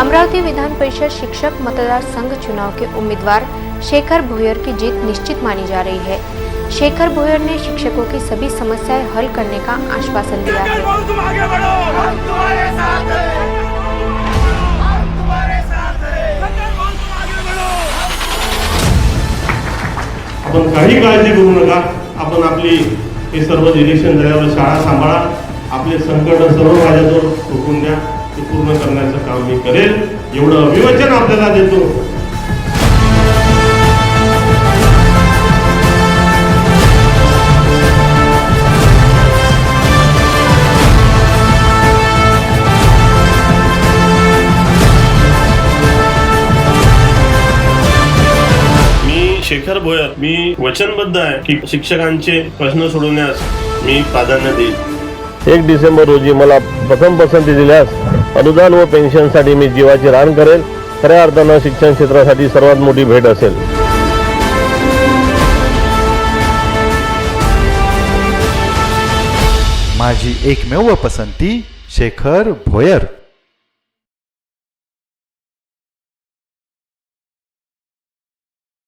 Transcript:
अमरावती विधान परिषद शिक्षक मतदार संघ चुनाव के उम्मीदवार शेखर भोयर की जीत निश्चित मानी जा रही है। शेखर भोयर ने शिक्षकों की सभी समस्याएँ हल करने का आश्वासन दिया है। आपण काही काळजी करू नका. आपण आपली हे सर्व इलेक्शन झाल्यावर शाळा सांभाळा. आपले संकट सर्व माझ्याजवळ सोडून द्या. ते पूर्ण करण्याचं काम मी करेल. एवढं अभिवचन आपल्याला देतो. मी शेखर भोयर. मी वचनबद्ध आहे की शिक्षकांचे प्रश्न सोडवण्यास मी प्राधान्य देईल एक डिसेंबर रोजी मला प्रथम पसंती दिल्यास अनुदान व पेन्शनसाठी मी जीवाची रान करेल. खऱ्या अर्थानं शिक्षण क्षेत्रासाठी सर्वात मोठी भेट असेल. माझी एकमेव पसंती शेखर भोयर.